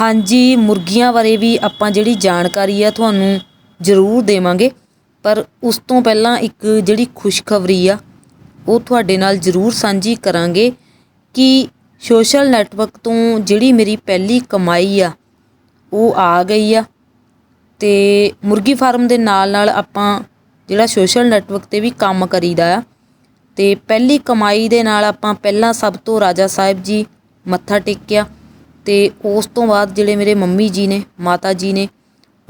ਹਾਂਜੀ, ਮੁਰਗੀਆਂ ਬਾਰੇ ਵੀ ਆਪਾਂ ਜਿਹੜੀ ਜਾਣਕਾਰੀ ਆ ਤੁਹਾਨੂੰ ਜ਼ਰੂਰ ਦੇਵਾਂਗੇ। ਪਰ ਉਸ ਤੋਂ ਪਹਿਲਾਂ ਇੱਕ ਜਿਹੜੀ ਖੁਸ਼ਖਬਰੀ ਆ, ਉਹ ਤੁਹਾਡੇ ਨਾਲ ਜ਼ਰੂਰ ਸਾਂਝੀ ਕਰਾਂਗੇ ਕਿ ਸੋਸ਼ਲ ਨੈਟਵਰਕ ਤੋਂ ਜਿਹੜੀ ਮੇਰੀ ਪਹਿਲੀ ਕਮਾਈ ਆ, ਉਹ ਆ ਗਈ ਆ। ਤੇ ਮੁਰਗੀ ਫਾਰਮ ਦੇ ਨਾਲ ਨਾਲ ਆਪਾਂ ਜਿਹੜਾ ਸੋਸ਼ਲ ਨੈਟਵਰਕ ਤੇ ਵੀ ਕੰਮ ਕਰੀਦਾ ਆ, ਤੇ ਪਹਿਲੀ ਕਮਾਈ ਦੇ ਨਾਲ ਆਪਾਂ ਪਹਿਲਾਂ ਸਭ ਤੋਂ ਰਾਜਾ ਸਾਹਿਬ ਜੀ ਮੱਥਾ ਟੇਕਿਆ। ਅਤੇ ਉਸ ਤੋਂ ਬਾਅਦ ਜਿਹੜੇ ਮੇਰੇ ਮੰਮੀ ਜੀ ਨੇ, ਮਾਤਾ ਜੀ ਨੇ,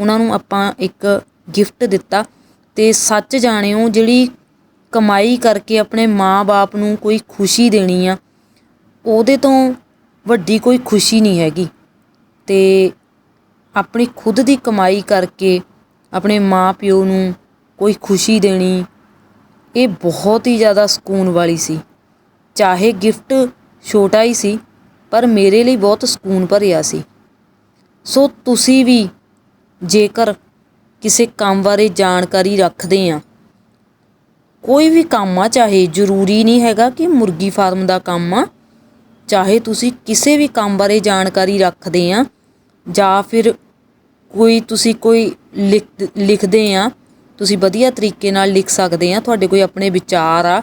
ਉਹਨਾਂ ਨੂੰ ਆਪਾਂ ਇੱਕ ਗਿਫਟ ਦਿੱਤਾ। ਅਤੇ ਸੱਚ ਜਾਣਿਓ, ਜਿਹੜੀ ਕਮਾਈ ਕਰਕੇ ਆਪਣੇ ਮਾਂ-ਬਾਪ ਨੂੰ ਕੋਈ ਖੁਸ਼ੀ ਦੇਣੀ ਆ, ਉਹਦੇ ਤੋਂ ਵੱਡੀ ਕੋਈ ਖੁਸ਼ੀ ਨਹੀਂ ਹੈਗੀ। ਤੇ ਆਪਣੀ ਖੁਦ ਦੀ ਕਮਾਈ ਕਰਕੇ ਆਪਣੇ ਮਾਂ-ਪਿਓ ਨੂੰ ਕੋਈ ਖੁਸ਼ੀ ਦੇਣੀ, ਇਹ ਬਹੁਤ ਹੀ ਜ਼ਿਆਦਾ ਸਕੂਨ ਵਾਲੀ ਸੀ। ਚਾਹੇ ਗਿਫਟ ਛੋਟਾ ਹੀ ਸੀ ਪਰ ਮੇਰੇ ਲਈ ਬਹੁਤ ਸਕੂਨ ਭਰਿਆ ਸੀ। ਸੋ ਤੁਸੀਂ ਵੀ ਜੇਕਰ ਕਿਸੇ ਕੰਮ ਬਾਰੇ ਜਾਣਕਾਰੀ ਰੱਖਦੇ ਆ, ਕੋਈ ਵੀ ਕੰਮ ਆ, ਚਾਹੇ ਜ਼ਰੂਰੀ ਨਹੀਂ ਹੈਗਾ ਕਿ ਮੁਰਗੀ ਫਾਰਮ ਦਾ ਕੰਮ ਆ, ਚਾਹੇ ਤੁਸੀਂ ਕਿਸੇ ਵੀ ਕੰਮ ਬਾਰੇ ਜਾਣਕਾਰੀ ਰੱਖਦੇ ਆ, ਜਾਂ ਫਿਰ ਕੋਈ ਤੁਸੀਂ ਕੋਈ ਲਿਖ, ਲਿਖਦੇ ਆ, ਤੁਸੀਂ ਵਧੀਆ ਤਰੀਕੇ ਨਾਲ ਲਿਖ ਸਕਦੇ ਆ, ਤੁਹਾਡੇ ਕੋਈ ਆਪਣੇ ਵਿਚਾਰ ਆ,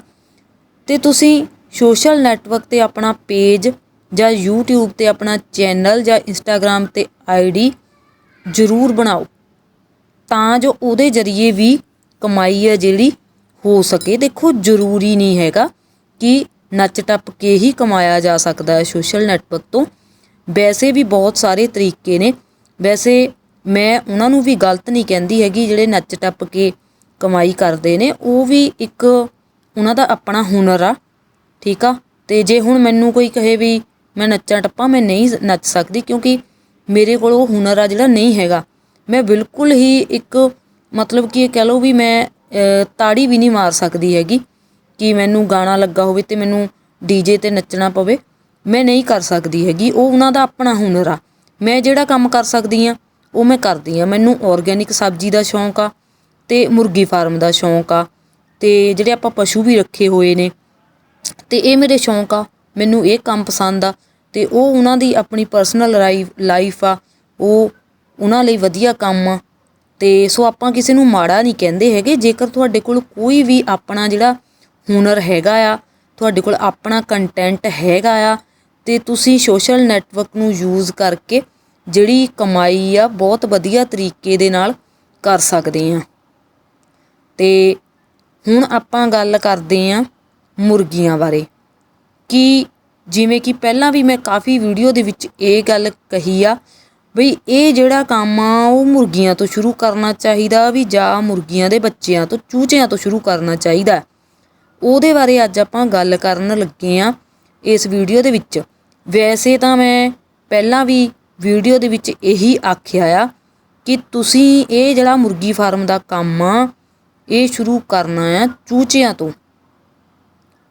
ਤੇ ਤੁਸੀਂ ਸੋਸ਼ਲ ਨੈਟਵਰਕ ਤੇ ਆਪਣਾ ਪੇਜ ਜਾਂ YouTube ਤੇ ਆਪਣਾ ਚੈਨਲ ਜਾਂ Instagram ਤੇ ਆਈਡੀ ਜ਼ਰੂਰ ਬਣਾਓ, ਤਾਂ ਜੋ ਉਹਦੇ ਜ਼ਰੀਏ ਵੀ ਕਮਾਈ ਹੈ ਜਿਹੜੀ ਹੋ ਸਕੇ। ਦੇਖੋ, ਜ਼ਰੂਰੀ ਨਹੀਂ ਹੈਗਾ ਕਿ ਨੱਚ ਟੱਪ ਕੇ ਹੀ ਕਮਾਇਆ ਜਾ ਸਕਦਾ ਹੈ ਸੋਸ਼ਲ ਨੈਟਵਰਕ ਤੋਂ। ਵੈਸੇ ਵੀ ਬਹੁਤ ਸਾਰੇ ਤਰੀਕੇ ਨੇ। ਵੈਸੇ ਮੈਂ ਉਹਨਾਂ ਨੂੰ ਵੀ ਗਲਤ ਨਹੀਂ ਕਹਿੰਦੀ ਹੈਗੀ, ਜਿਹੜੇ ਨੱਚ ਟੱਪ ਕੇ ਕਮਾਈ ਕਰਦੇ ਨੇ। ਉਹ ਵੀ ਇੱਕ ਉਹਨਾਂ ਦਾ ਆਪਣਾ ਹੁਨਰ ਆ, ਠੀਕ ਆ? ਤੇ ਜੇ ਹੁਣ ਮੈਨੂੰ ਕੋਈ ਕਹੇ ਵੀ ਮੈਂ ਨੱਚਾਂ ਟੱਪਾਂ ਮੈਂ ਨਹੀਂ ਨੱਚ ਸਕਦੀ ਕਿਉਂਕਿ ਮੇਰੇ ਕੋਲ ਉਹ ਹੁਨਰ ਆ ਜਿਹੜਾ ਨਹੀਂ ਹੈਗਾ। ਮੈਂ ਬਿਲਕੁਲ ਹੀ ਇੱਕ ਮਤਲਬ ਕਿ ਇਹ ਕਹਿ ਲਓ ਵੀ ਮੈਂ ਤਾੜੀ ਵੀ ਨਹੀਂ ਮਾਰ ਸਕਦੀ ਹੈਗੀ ਕਿ ਮੈਨੂੰ ਗਾਣਾ ਲੱਗਾ ਹੋਵੇ ਤੇ ਮੈਨੂੰ ਡੀਜੇ ਤੇ ਨੱਚਣਾ ਪਵੇ। ਮੈਂ ਨਹੀਂ ਕਰ ਸਕਦੀ ਹੈਗੀ। ਉਹ ਉਹਨਾਂ ਦਾ ਆਪਣਾ ਹੁਨਰ ਆ। ਮੈਂ ਜਿਹੜਾ ਕੰਮ ਕਰ ਸਕਦੀ ਆ ਉਹ ਮੈਂ ਕਰਦੀ ਆ ਮੈਨੂੰ ਆਰਗੈਨਿਕ ਸਬਜ਼ੀ ਦਾ ਸ਼ੌਂਕ ਆ ਤੇ ਮੁਰਗੀ ਫਾਰਮ ਦਾ ਸ਼ੌਂਕ ਆ ਤੇ ਜਿਹੜੇ ਆਪਾਂ ਪਸ਼ੂ ਵੀ ਰੱਖੇ ਹੋਏ ਨੇ ਤੇ ਇਹ ਮੇਰੇ ਸ਼ੌਂਕ ਆ। ਮੈਨੂੰ ਇਹ ਕੰਮ ਪਸੰਦ ਆ। ਅਤੇ ਉਹ ਉਹਨਾਂ ਦੀ ਆਪਣੀ ਪਰਸਨਲ ਲਾਈਫ ਆ, ਉਹ ਉਹਨਾਂ ਲਈ ਵਧੀਆ ਕੰਮ ਆ। ਅਤੇ ਸੋ ਆਪਾਂ ਕਿਸੇ ਨੂੰ ਮਾੜਾ ਨਹੀਂ ਕਹਿੰਦੇ ਹੈਗੇ, ਜੇਕਰ ਤੁਹਾਡੇ ਕੋਲ ਕੋਈ ਵੀ ਆਪਣਾ ਜਿਹੜਾ ਹੁਨਰ ਹੈਗਾ ਆ, ਤੁਹਾਡੇ ਕੋਲ ਆਪਣਾ ਕੰਟੈਂਟ ਹੈਗਾ ਆ, ਤੇ ਤੁਸੀਂ ਸੋਸ਼ਲ ਨੈਟਵਰਕ ਨੂੰ ਯੂਜ਼ ਕਰਕੇ ਜਿਹੜੀ ਕਮਾਈ ਆ, ਬਹੁਤ ਵਧੀਆ ਤਰੀਕੇ ਦੇ ਨਾਲ ਕਰ ਸਕਦੇ ਆ। ਤੇ ਹੁਣ ਆਪਾਂ ਗੱਲ ਕਰਦੇ ਆ ਮੁਰਗੀਆਂ ਬਾਰੇ। ਕਿ ਜਿਵੇਂ ਕਿ ਪਹਿਲਾਂ ਵੀ ਮੈਂ ਕਾਫੀ ਵੀਡੀਓ ਦੇ ਵਿੱਚ ਇਹ ਗੱਲ ਕਹੀ ਆ, ਬਈ ਇਹ ਜਿਹੜਾ ਕੰਮ ਆ, ਉਹ ਮੁਰਗੀਆਂ ਤੋਂ ਸ਼ੁਰੂ ਕਰਨਾ ਚਾਹੀਦਾ ਵੀ ਜਾਂ ਮੁਰਗੀਆਂ ਦੇ ਬੱਚਿਆਂ ਤੋਂ, ਚੂਚਿਆਂ ਤੋਂ ਸ਼ੁਰੂ ਕਰਨਾ ਚਾਹੀਦਾ। ਉਹਦੇ ਬਾਰੇ ਅੱਜ ਆਪਾਂ ਗੱਲ ਕਰਨ ਲੱਗੇ ਆ ਇਸ ਵੀਡੀਓ ਦੇ ਵਿੱਚ। ਵੈਸੇ ਤਾਂ ਮੈਂ ਪਹਿਲਾਂ ਵੀ ਵੀਡੀਓ ਦੇ ਵਿੱਚ ਇਹੀ ਆਖਿਆ ਆ ਕਿ ਤੁਸੀਂ ਇਹ ਜਿਹੜਾ ਮੁਰਗੀ ਫਾਰਮ ਦਾ ਕੰਮ ਆ, ਇਹ ਸ਼ੁਰੂ ਕਰਨਾ ਆ ਚੂਚਿਆਂ ਤੋਂ।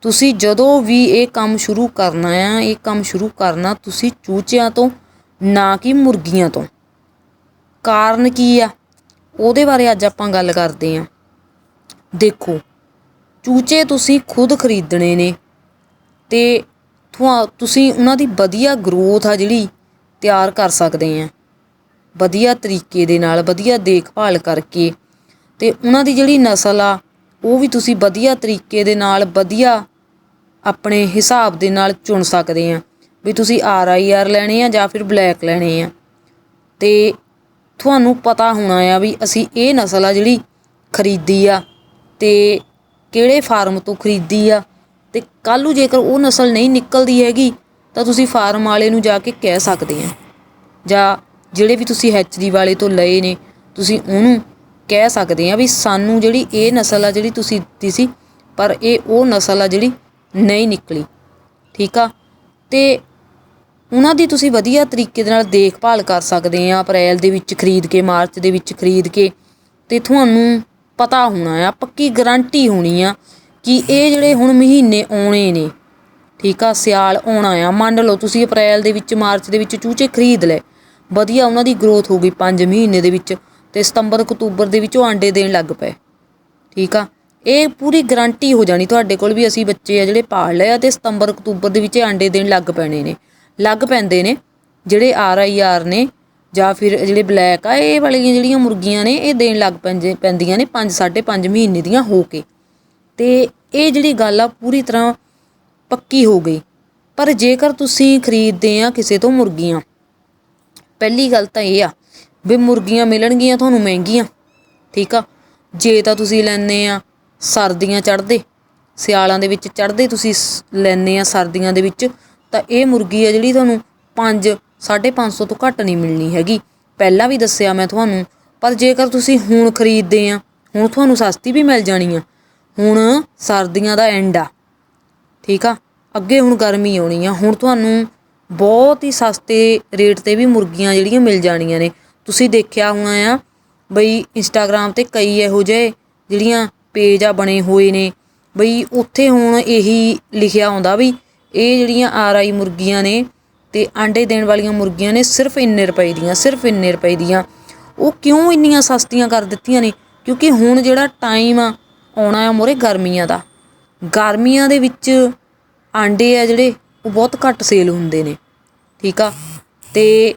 ਤੁਸੀਂ ਜਦੋਂ ਵੀ ਇਹ ਕੰਮ ਸ਼ੁਰੂ ਕਰਨਾ ਆ, ਇਹ ਕੰਮ ਸ਼ੁਰੂ ਕਰਨਾ ਤੁਸੀਂ ਚੂਚਿਆਂ ਤੋਂ, ਨਾ ਕਿ ਮੁਰਗੀਆਂ ਤੋਂ। ਕਾਰਨ ਕੀ ਆ? ਉਹਦੇ ਬਾਰੇ ਅੱਜ ਆਪਾਂ ਗੱਲ ਕਰਦੇ ਆ। ਦੇਖੋ, ਚੂਚੇ ਤੁਸੀਂ ਖੁਦ ਖਰੀਦਣੇ ਨੇ ਤੇ ਤੁਹਾ ਤੁਸੀਂ ਉਹਨਾਂ ਦੀ ਵਧੀਆ ਗਰੋਥ ਆ ਜਿਹੜੀ ਤਿਆਰ ਕਰ ਸਕਦੇ ਆ। ਵਧੀਆ ਤਰੀਕੇ ਦੇ ਨਾਲ, ਵਧੀਆ ਦੇਖਭਾਲ ਕਰਕੇ ਤੇ ਉਹਨਾਂ ਦੀ ਜਿਹੜੀ ਨਸਲ ਆ, ਉਹ ਵੀ ਤੁਸੀਂ ਵਧੀਆ ਤਰੀਕੇ ਦੇ ਨਾਲ, ਵਧੀਆ ਆਪਣੇ ਹਿਸਾਬ ਦੇ ਨਾਲ ਚੁਣ ਸਕਦੇ ਆ ਵੀ ਤੁਸੀਂ ਆਰ ਆਈ ਆਰ ਲੈਣੇ ਆ ਜਾਂ ਫਿਰ ਬਲੈਕ ਲੈਣੇ ਆ। ਤੇ ਤੁਹਾਨੂੰ ਪਤਾ ਹੋਣਾ ਆ ਵੀ ਅਸੀਂ ਇਹ ਨਸਲ ਆ ਜਿਹੜੀ ਖਰੀਦੀ ਆ ਤੇ ਕਿਹੜੇ ਫਾਰਮ ਤੋਂ ਖਰੀਦੀ ਆ ਤੇ ਕੱਲ੍ਹ ਨੂੰ ਜੇਕਰ ਉਹ ਨਸਲ ਨਹੀਂ ਨਿਕਲਦੀ ਹੈਗੀ ਤਾਂ ਤੁਸੀਂ ਫਾਰਮ ਵਾਲੇ ਨੂੰ ਜਾ ਕੇ ਕਹਿ ਸਕਦੇ ਆ। ਜਾਂ ਜਿਹੜੇ ਵੀ ਤੁਸੀਂ ਹੈਚਰੀ ਵਾਲੇ ਤੋਂ ਲਏ ਨੇ, ਤੁਸੀਂ ਉਹਨੂੰ ਕਹਿ ਸਕਦੇ ਆ ਵੀ ਸਾਨੂੰ ਜਿਹੜੀ ਇਹ ਨਸਲ ਆ ਜਿਹੜੀ ਤੁਸੀਂ ਦਿੱਤੀ ਸੀ, ਪਰ ਇਹ ਉਹ ਨਸਲ ਆ ਜਿਹੜੀ ਨਹੀਂ ਨਿਕਲੀ, ਠੀਕ ਆ? ਤੇ ਉਹਨਾਂ ਦੀ ਤੁਸੀਂ ਵਧੀਆ ਤਰੀਕੇ ਦੇ ਨਾਲ ਦੇਖਭਾਲ ਕਰ ਸਕਦੇ ਆ, ਅਪ੍ਰੈਲ ਦੇ ਵਿੱਚ ਖਰੀਦ ਕੇ, ਮਾਰਚ ਦੇ ਵਿੱਚ ਖਰੀਦ ਕੇ, ਤੇ ਤੁਹਾਨੂੰ ਪਤਾ ਹੋਣਾ ਆ, ਪੱਕੀ ਗਾਰੰਟੀ ਹੋਣੀ ਆ ਕਿ ਇਹ ਜਿਹੜੇ ਹੁਣ ਮਹੀਨੇ ਆਉਣੇ ਨੇ, ਠੀਕ ਆ, ਸਿਆਲ ਆਉਣਾ ਆ, ਮੰਨ ਲਓ ਤੁਸੀਂ ਅਪ੍ਰੈਲ ਦੇ ਵਿੱਚ, ਮਾਰਚ ਦੇ ਵਿੱਚ ਚੂਚੇ ਖਰੀਦ ਲਏ, ਵਧੀਆ ਉਹਨਾਂ ਦੀ ਗਰੋਥ ਹੋ ਗਈ 5 ਮਹੀਨੇ ਦੇ ਵਿੱਚ, ਤੇ ਸਤੰਬਰ ਅਕਤੂਬਰ ਦੇ ਵਿੱਚ ਉਹ ਆਂਡੇ ਦੇਣ ਲੱਗ ਪਏ, ਠੀਕ ਆ? ਇਹ ਪੂਰੀ ਗਰੰਟੀ ਹੋ ਜਾਣੀ ਤੁਹਾਡੇ ਕੋਲ ਵੀ ਅਸੀਂ ਬੱਚੇ ਆ ਜਿਹੜੇ ਪਾਲ ਲਏ ਆ ਤੇ ਸਤੰਬਰ, ਅਕਤੂਬਰ ਦੇ ਵਿੱਚ ਇਹ ਆਂਡੇ ਦੇਣ ਲੱਗ ਪੈਣੇ ਨੇ। ਲੱਗ ਪੈਂਦੇ ਨੇ। ਜਿਹੜੇ ਆਰ ਆਈ ਆਰ ਨੇ ਜਾਂ ਫਿਰ ਜਿਹੜੇ ਬਲੈਕ ਆ, ਇਹ ਵਾਲੀਆਂ ਜਿਹੜੀਆਂ ਮੁਰਗੀਆਂ ਨੇ, ਇਹ ਦੇਣ ਲੱਗ ਪੈਂਦੇ ਪੈਂਦੀਆਂ ਨੇ 5 5.5 ਮਹੀਨੇ ਦੀਆਂ ਹੋ ਕੇ। ਤੇ ਇਹ ਜਿਹੜੀ ਗੱਲ ਆ ਪੂਰੀ ਤਰ੍ਹਾਂ ਪੱਕੀ ਹੋ ਗਈ। ਪਰ ਜੇਕਰ ਤੁਸੀਂ ਖਰੀਦਦੇ ਆ ਕਿਸੇ ਤੋਂ ਮੁਰਗੀਆਂ, ਪਹਿਲੀ ਗੱਲ ਤਾਂ ਇਹ ਆ ਵੀ ਮੁਰਗੀਆਂ ਮਿਲਣਗੀਆਂ ਤੁਹਾਨੂੰ ਮਹਿੰਗੀਆਂ, ਠੀਕ ਆ? ਜੇ ਤਾਂ ਤੁਸੀਂ ਲੈਣੇ ਆ ਸਰਦੀਆਂ ਚੜ੍ਹਦੇ, ਸਿਆਲਾਂ ਦੇ ਵਿੱਚ ਚੜ੍ਹਦੇ ਤੁਸੀਂ ਲੈਣੇ ਆ ਸਰਦੀਆਂ ਦੇ ਵਿੱਚ, ਤਾਂ ਇਹ ਮੁਰਗੀ ਆ ਜਿਹੜੀ ਤੁਹਾਨੂੰ 5 550 ਤੋਂ ਘੱਟ ਨਹੀਂ ਮਿਲਣੀ ਹੈਗੀ। ਪਹਿਲਾਂ ਵੀ ਦੱਸਿਆ ਮੈਂ ਤੁਹਾਨੂੰ, ਪਰ ਜੇਕਰ ਤੁਸੀਂ ਹੁਣ ਖਰੀਦਦੇ ਆ, ਹੁਣ ਤੁਹਾਨੂੰ ਸਸਤੀ ਵੀ ਮਿਲ ਜਾਣੀ ਆ। ਹੁਣ ਸਰਦੀਆਂ ਦਾ ਐਂਡ ਆ। ਠੀਕ ਆ? ਅੱਗੇ ਹੁਣ ਗਰਮੀ ਆਉਣੀ ਆ। ਹੁਣ ਤੁਹਾਨੂੰ ਬਹੁਤ ਹੀ ਸਸਤੇ ਰੇਟ ਤੇ ਵੀ ਮੁਰਗੀਆਂ ਜਿਹੜੀਆਂ ਮਿਲ ਜਾਣੀਆਂ ਨੇ। ਤੁਸੀਂ ਦੇਖਿਆ ਹੋਣਾ ਆ, ਬਈ ਇੰਸਟਾਗ੍ਰam ਤੇ ਕਈ ਇਹੋ ਜਿਹੇ ਜਿਹੜੀਆਂ ਪੇਜ ਆ ਬਣੇ ਹੋਏ ਨੇ। ਬਈ ਉੱਥੇ ਹੁਣ ਇਹੀ ਲਿਖਿਆ ਆਉਂਦਾ ਵੀ ਇਹ ਜਿਹੜੀਆਂ ਆਰ ਆਈ ਮੁਰਗੀਆਂ ਨੇ ਤੇ ਆਂਡੇ ਦੇਣ ਵਾਲੀਆਂ ਮੁਰਗੀਆਂ ਨੇ ਸਿਰਫ ਇੰਨੇ ਰੁਪਏ ਦੀਆਂ, ਸਿਰਫ ਇੰਨੇ ਰੁਪਏ ਦੀਆਂ। ਉਹ ਕਿਉਂ ਇੰਨੀਆਂ ਸਸਤੀਆਂ ਕਰ ਦਿੱਤੀਆਂ ਨੇ? ਕਿਉਂਕਿ ਹੁਣ ਜਿਹੜਾ ਟਾਈਮ ਆ, ਆਉਣਾ ਆ ਮੋਰੇ ਗਰਮੀਆਂ ਦਾ। ਗਰਮੀਆਂ ਦੇ ਵਿੱਚ ਆਂਡੇ ਆ ਜਿਹੜੇ, ਉਹ ਬਹੁਤ ਘੱਟ ਸੇਲ ਹੁੰਦੇ ਨੇ। ਠੀਕ ਆ? ਤੇ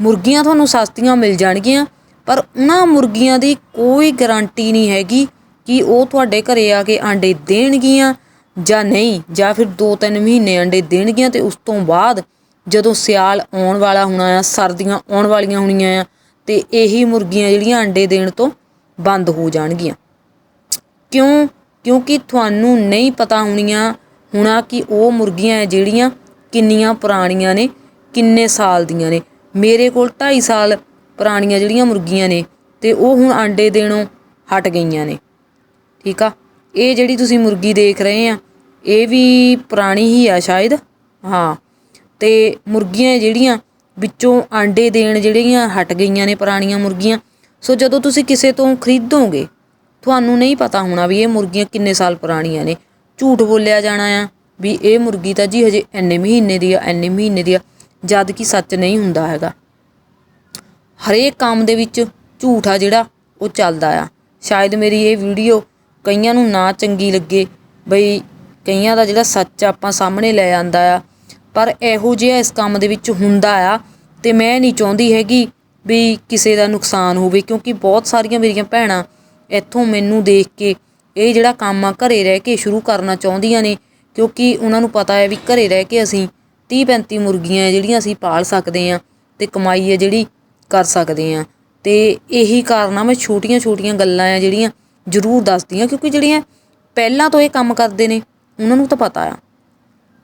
ਮੁਰਗੀਆਂ ਤੁਹਾਨੂੰ ਸਸਤੀਆਂ ਮਿਲ ਜਾਣਗੀਆਂ, ਪਰ ਉਹਨਾਂ ਮੁਰਗੀਆਂ ਦੀ ਕੋਈ ਗਾਰੰਟੀ ਨਹੀਂ ਹੈਗੀ ਕਿ ਉਹ ਤੁਹਾਡੇ ਘਰੇ ਆ ਕੇ ਆਂਡੇ ਦੇਣਗੀਆਂ ਜਾਂ ਨਹੀਂ? ਜਾਂ ਫਿਰ 2-3 ਮਹੀਨੇ ਆਂਡੇ ਦੇਣਗੀਆਂ ਤੇ ਉਸ ਤੋਂ ਬਾਅਦ ਜਦੋਂ ਸਿਆਲ ਆਉਣ ਵਾਲਾ ਹੋਣਾ ਆ, ਸਰਦੀਆਂ ਆਉਣ ਵਾਲੀਆਂ ਹੋਣੀਆਂ ਆ, ਤੇ ਇਹੀ ਮੁਰਗੀਆਂ ਜਿਹੜੀਆਂ ਆਂਡੇ ਦੇਣ ਤੋਂ ਬੰਦ ਹੋ ਜਾਣਗੀਆਂ। ਕਿਉਂ? ਕਿਉਂਕਿ ਤੁਹਾਨੂੰ ਨਹੀਂ ਪਤਾ ਹੋਣੀਆਂ ਹੋਣਾ ਕਿ ਉਹ ਮੁਰਗੀਆਂ ਹੈ ਜਿਹੜੀਆਂ ਕਿੰਨੀਆਂ ਪੁਰਾਣੀਆਂ ਨੇ, ਕਿੰਨੇ ਸਾਲ ਦੀਆਂ ਨੇ। ਮੇਰੇ ਕੋਲ 2.5 ਸਾਲ ਪੁਰਾਣੀਆਂ ਜਿਹੜੀਆਂ ਮੁਰਗੀਆਂ ਨੇ ਤੇ ਉਹ ਹੁਣ ਆਂਡੇ ਦੇਣੋਂ ਹਟ ਗਈਆਂ ਨੇ। ਠੀਕ ਆ? ਇਹ ਜਿਹੜੀ ਤੁਸੀਂ ਮੁਰਗੀ ਦੇਖ ਰਹੇ ਆ, ਇਹ ਵੀ ਪੁਰਾਣੀ ਹੀ ਆ ਸ਼ਾਇਦ? ਹਾਂ। ਤੇ ਮੁਰਗੀਆਂ ਜਿਹੜੀਆਂ ਵਿੱਚੋਂ ਆਂਡੇ ਦੇਣ ਜਿਹੜੀਆਂ ਹਟ ਗਈਆਂ ਨੇ ਪੁਰਾਣੀਆਂ ਮੁਰਗੀਆਂ, ਸੋ ਜਦੋਂ ਤੁਸੀਂ ਕਿਸੇ ਤੋਂ ਖਰੀਦੋਗੇ, ਤੁਹਾਨੂੰ ਨਹੀਂ ਪਤਾ ਹੋਣਾ ਵੀ ਇਹ ਮੁਰਗੀਆਂ ਕਿੰਨੇ ਸਾਲ ਪੁਰਾਣੀਆਂ ਨੇ। ਝੂਠ ਬੋਲਿਆ ਜਾਣਾ ਆ ਵੀ ਇਹ ਮੁਰਗੀ ਤਾਂ ਜੀ ਹਜੇ ਇੰਨੇ ਮਹੀਨੇ ਦੀ ਆ, ਇੰਨੇ ਮਹੀਨੇ ਦੀ ਆ, ਜਦ ਕਿ ਸੱਚ ਨਹੀਂ ਹੁੰਦਾ ਹੈਗਾ। ਹਰੇਕ ਕੰਮ ਦੇ ਵਿੱਚ ਝੂਠ ਆ ਜਿਹੜਾ, ਉਹ ਚੱਲਦਾ ਆ। ਸ਼ਾਇਦ ਮੇਰੀ ਇਹ ਵੀਡੀਓ ਕਈਆਂ ਨੂੰ ਨਾ ਚੰਗੀ ਲੱਗੇ। ਬਈ ਕਈਆਂ ਦਾ ਜਿਹੜਾ ਸੱਚ ਆਪਾਂ ਸਾਹਮਣੇ ਲੈ ਆਂਦਾ ਆ। ਪਰ ਇਹੋ ਜਿਹਾ ਇਸ ਕੰਮ ਦੇ ਵਿੱਚ ਹੁੰਦਾ ਆ ਤੇ ਮੈਂ ਨਹੀਂ ਚਾਹੁੰਦੀ ਹੈਗੀ ਵੀ ਕਿਸੇ ਦਾ ਨੁਕਸਾਨ ਹੋਵੇ, ਕਿਉਂਕਿ ਬਹੁਤ ਸਾਰੀਆਂ ਮੇਰੀਆਂ ਭੈਣਾਂ ਇੱਥੋਂ ਮੈਨੂੰ ਦੇਖ ਕੇ ਇਹ ਜਿਹੜਾ ਕੰਮ ਆ, ਘਰੇ ਰਹਿ ਕੇ ਸ਼ੁਰੂ ਕਰਨਾ ਚਾਹੁੰਦੀਆਂ ਨੇ। ਕਿਉਂਕਿ ਉਹਨਾਂ ਨੂੰ ਪਤਾ ਹੈ ਵੀ ਘਰੇ ਰਹਿ ਕੇ ਅਸੀਂ 30 35 ਮੁਰਗੀਆਂ ਜਿਹੜੀਆਂ ਅਸੀਂ ਪਾਲ ਸਕਦੇ ਆ ਤੇ ਕਮਾਈ ਹੈ ਜਿਹੜੀ ਕਰ ਸਕਦੇ ਆ ਤੇ ਇਹੀ ਕਾਰਨ ਆ ਮੈਂ ਛੋਟੀਆਂ ਛੋਟੀਆਂ ਗੱਲਾਂ ਆ ਜਿਹੜੀਆਂ ਜ਼ਰੂਰ ਦੱਸਦੀ ਹਾਂ ਕਿਉਂਕਿ ਜਿਹੜੀਆਂ ਪਹਿਲਾਂ ਤੋਂ ਇਹ ਕੰਮ ਕਰਦੇ ਨੇ, ਉਹਨਾਂ ਨੂੰ ਤਾਂ ਪਤਾ ਆ।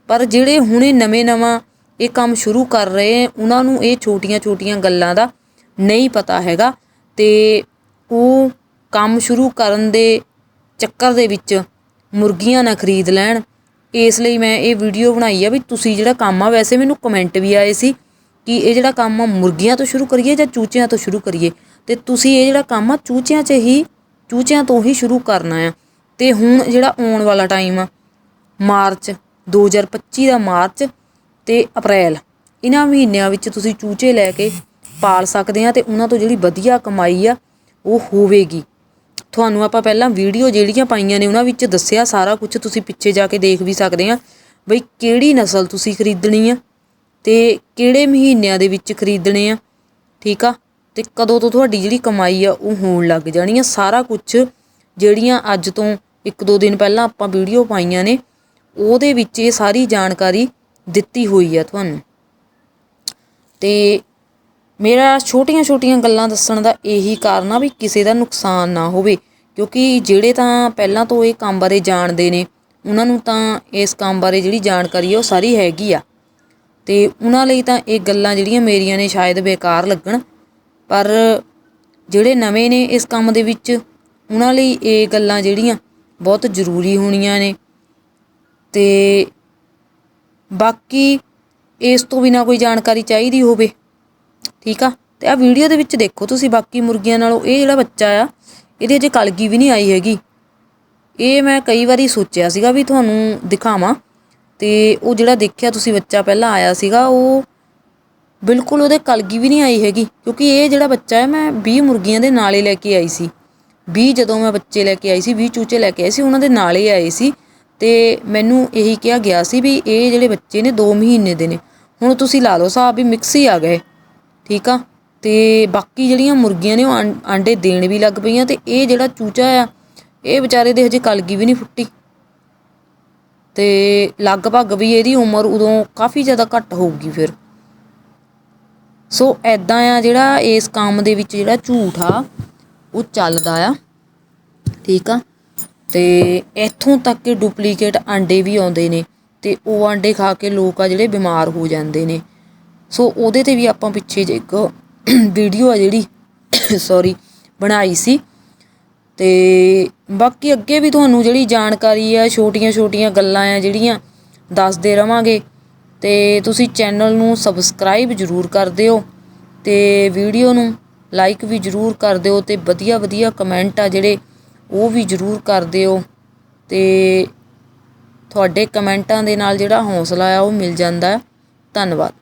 ਪਰ ਜਿਹੜੇ ਹੁਣੇ ਨਵੇਂ ਨਵਾਂ ਇਹ ਕੰਮ ਸ਼ੁਰੂ ਕਰ ਰਹੇ ਉਹਨਾਂ ਨੂੰ ਇਹ ਛੋਟੀਆਂ ਛੋਟੀਆਂ ਗੱਲਾਂ ਦਾ ਨਹੀਂ ਪਤਾ ਹੈਗਾ ਤੇ ਉਹ ਕੰਮ ਸ਼ੁਰੂ ਕਰਨ ਦੇ ਚੱਕਰ ਦੇ ਵਿੱਚ ਮੁਰਗੀਆਂ ਨਾ ਖਰੀਦ ਲੈਣ। ਇਸ ਲਈ ਮੈਂ ਇਹ ਵੀਡੀਓ ਬਣਾਈ ਆ ਵੀ ਤੁਸੀਂ ਜਿਹੜਾ ਕੰਮ ਆ, ਵੈਸੇ ਮੈਨੂੰ ਕਮੈਂਟ ਵੀ ਆਏ ਸੀ ਕਿ ਇਹ ਜਿਹੜਾ ਕੰਮ ਆ, ਮੁਰਗੀਆਂ ਤੋਂ ਸ਼ੁਰੂ ਕਰੀਏ ਜਾਂ ਚੂਚਿਆਂ ਤੋਂ ਸ਼ੁਰੂ ਕਰੀਏ? ਤੇ ਤੁਸੀਂ ਇਹ ਜਿਹੜਾ ਕੰਮ ਆ, ਚੂਚਿਆਂ 'ਚ ਹੀ ਚੂਚਿਆਂ ਤੋਂ ਹੀ ਸ਼ੁਰੂ ਕਰਨਾ ਆ। ਤੇ ਹੁਣ ਜਿਹੜਾ ਆਉਣ ਵਾਲਾ ਟਾਈਮ ਆ, ਮਾਰਚ 2025 ਦਾ ਮਾਰਚ ਤੇ ਅਪ੍ਰੈਲ। ਇਹਨਾਂ ਮਹੀਨਿਆਂ ਵਿੱਚ ਤੁਸੀਂ ਚੂਚੇ ਲੈ ਕੇ ਪਾਲ ਸਕਦੇ ਆ ਤੇ ਉਹਨਾਂ ਤੋਂ ਜਿਹੜੀ ਵਧੀਆ ਕਮਾਈ ਆ, ਉਹ ਹੋਵੇਗੀ। ਤੁਹਾਨੂੰ ਆਪਾਂ ਪਹਿਲਾਂ ਵੀਡੀਓ ਜਿਹੜੀਆਂ ਪਾਈਆਂ ਨੇ, ਉਹਨਾਂ ਵਿੱਚ ਦੱਸਿਆ ਸਾਰਾ ਕੁਝ ਤੁਸੀਂ ਪਿੱਛੇ ਜਾ ਕੇ ਦੇਖ ਵੀ ਸਕਦੇ ਆ। ਬਈ ਕਿਹੜੀ ਨਸਲ ਤੁਸੀਂ ਖਰੀਦਣੀ ਆ ਤੇ ਕਿਹੜੇ ਮਹੀਨਿਆਂ ਦੇ ਵਿੱਚ ਖਰੀਦਣੇ ਆ, ਠੀਕ ਆ? ਤੇ ਕਦੋਂ ਤੋਂ ਤੁਹਾਡੀ ਜਿਹੜੀ ਕਮਾਈ ਆ ਉਹ ਹੋਣ ਲੱਗ ਜਾਣੀ ਆ। ਸਾਰਾ ਕੁਝ ਜਿਹੜੀਆਂ ਅੱਜ ਤੋਂ ਇੱਕ ਦੋ ਦਿਨ ਪਹਿਲਾਂ ਆਪਾਂ ਵੀਡੀਓ ਪਾਈਆਂ ਨੇ, ਉਹਦੇ ਵਿੱਚ ਇਹ ਸਾਰੀ ਜਾਣਕਾਰੀ ਦਿੱਤੀ ਹੋਈ ਆ ਤੁਹਾਨੂੰ। ਤੇ ਮੇਰਾ ਛੋਟੀਆਂ-ਛੋਟੀਆਂ ਗੱਲਾਂ ਦੱਸਣ ਦਾ ਇਹੀ ਕਾਰਨ ਆ ਵੀ ਕਿਸੇ ਦਾ ਨੁਕਸਾਨ ਨਾ ਹੋਵੇ, ਕਿਉਂਕਿ ਜਿਹੜੇ ਤਾਂ ਪਹਿਲਾਂ ਤੋਂ ਇਹ ਕੰਮ ਬਾਰੇ ਜਾਣਦੇ ਨੇ, ਉਹਨਾਂ ਨੂੰ ਤਾਂ ਇਸ ਕੰਮ ਬਾਰੇ ਜਿਹੜੀ ਜਾਣਕਾਰੀ ਆ ਉਹ ਸਾਰੀ ਹੈਗੀ ਆ। ਤੇ ਉਹਨਾਂ ਲਈ ਤਾਂ ਇਹ ਗੱਲਾਂ ਜਿਹੜੀਆਂ ਮੇਰੀਆਂ ਨੇ ਸ਼ਾਇਦ ਬੇਕਾਰ ਲੱਗਣ ਪਰ ਜਿਹੜੇ ਨਵੇਂ ਨੇ ਇਸ ਕੰਮ ਦੇ ਵਿੱਚ, ਉਹਨਾਂ ਲਈ ਇਹ ਗੱਲਾਂ ਜਿਹੜੀਆਂ ਬਹੁਤ ਜ਼ਰੂਰੀ ਹੋਣੀਆਂ ਨੇ। ਤੇ ਬਾਕੀ ਇਸ ਤੋਂ ਬਿਨਾ ਕੋਈ ਜਾਣਕਾਰੀ ਚਾਹੀਦੀ ਹੋਵੇ, ਠੀਕ ਆ? ਤੇ ਆ ਵੀਡੀਓ ਦੇ ਵਿੱਚ ਦੇਖੋ ਤੁਸੀਂ ਬਾਕੀ ਮੁਰਗੀਆਂ ਨਾਲੋਂ, ਇਹ ਜਿਹੜਾ ਬੱਚਾ ਆ, ਇਹਦੇ ਅਜੇ ਕਲਗੀ ਵੀ ਨਹੀਂ ਆਈ ਹੈਗੀ। ਇਹ ਮੈਂ ਕਈ ਵਾਰੀ ਸੋਚਿਆ ਸੀਗਾ ਵੀ ਤੁਹਾਨੂੰ ਦਿਖਾਵਾਂ। ਤੇ ਉਹ ਜਿਹੜਾ ਦੇਖਿਆ ਤੁਸੀਂ ਬੱਚਾ ਪਹਿਲਾਂ ਆਇਆ ਸੀਗਾ, ਉਹ ਬਿਲਕੁਲ ਉਹਦੇ ਕਲਗੀ ਵੀ ਨਹੀਂ ਆਈ ਹੈਗੀ, ਕਿਉਂਕਿ ਇਹ ਜਿਹੜਾ ਬੱਚਾ ਹੈ, ਮੈਂ 20 ਮੁਰਗੀਆਂ ਦੇ ਨਾਲ ਹੀ ਲੈ ਕੇ ਆਈ ਸੀ। 20 ਜਦੋਂ ਮੈਂ ਬੱਚੇ ਲੈ ਕੇ ਆਈ ਸੀ 20 ਚੂਚੇ ਲੈ ਕੇ ਆਈ ਸੀ, ਉਹਨਾਂ ਦੇ ਨਾਲ ਹੀ ਆਏ ਸੀ ਤੇ ਮੈਨੂੰ ਇਹੀ ਕਿਹਾ ਗਿਆ ਸੀ ਵੀ ਇਹ ਜਿਹੜੇ ਬੱਚੇ ਨੇ 2 ਮਹੀਨੇ ਦੇ ਨੇ। ਹੁਣ ਤੁਸੀਂ ਲਾ ਲਓ ਹਿਸਾਬ ਵੀ ਮਿਕਸ ਹੀ ਆ ਗਏ, ਠੀਕ ਆ? ਤੇ ਬਾਕੀ ਜਿਹੜੀਆਂ ਮੁਰਗੀਆਂ ਨੇ, ਉਹ ਆਂ- ਆਂਡੇ ਦੇਣ ਵੀ ਲੱਗ ਪਈਆਂ ਤੇ ਇਹ ਜਿਹੜਾ ਚੂਚਾ ਆ, ਇਹ ਵਿਚਾਰੇ ਦੇ ਹਜੇ ਕਲਗੀ ਵੀ ਨਹੀਂ ਫੁੱਟੀ। ਤੇ ਲਗਭਗ ਵੀ ਇਹਦੀ ਉਮਰ ਉਦੋਂ ਕਾਫੀ ਜ਼ਿਆਦਾ ਘੱਟ ਹੋਊਗੀ ਫਿਰ। ਸੋ ਐਦਾਂ ਆ ਜਿਹੜਾ ਇਸ ਕੰਮ ਦੇ ਵਿੱਚ ਜਿਹੜਾ ਝੂਠ ਆ, ਉਹ ਚੱਲਦਾ ਆ। ਠੀਕ ਆ? ਤੇ ਇੱਥੋਂ ਤੱਕ ਕਿ ਡੁਪਲੀਕੇਟ ਆਂਡੇ ਵੀ ਆਉਂਦੇ ਨੇ ਤੇ ਉਹ ਆਂਡੇ ਖਾ ਕੇ ਲੋਕ ਆ ਜਿਹੜੇ ਬਿਮਾਰ ਹੋ ਜਾਂਦੇ ਨੇ। ਸੋ ਉਹਦੇ ਤੇ ਵੀ ਆਪਾਂ ਪਿੱਛੇ ਜੇ ਇੱਕ ਵੀਡੀਓ ਆ ਜਿਹੜੀ ਸੌਰੀ ਬਣਾਈ ਸੀ। ਤੇ ਬਾਕੀ ਅੱਗੇ ਵੀ ਤੁਹਾਨੂੰ ਜਿਹੜੀ ਜਾਣਕਾਰੀ ਆ, ਛੋਟੀਆਂ-ਛੋਟੀਆਂ ਗੱਲਾਂ ਆ ਜਿਹੜੀਆਂ ਦੱਸਦੇ ਰਵਾਂਗੇ। ਤੇ ਤੁਸੀਂ ਚੈਨਲ ਨੂੰ ਸਬਸਕ੍ਰਾਈਬ ਜਰੂਰ ਕਰ ਦਿਓ ਤੇ ਵੀਡੀਓ ਨੂੰ ਲਾਈਕ ਵੀ ਜਰੂਰ ਕਰ ਦਿਓ ਤੇ ਵਧੀਆ-ਵਧੀਆ ਕਮੈਂਟ ਆ ਜਿਹੜੇ ਉਹ ਵੀ ਜਰੂਰ ਕਰ ਦਿਓ ਤੇ ਤੁਹਾਡੇ ਕਮੈਂਟਾਂ ਦੇ ਨਾਲ ਜਿਹੜਾ ਹੌਸਲਾ ਆ ਉਹ ਮਿਲ ਜਾਂਦਾ। ਧੰਨਵਾਦ।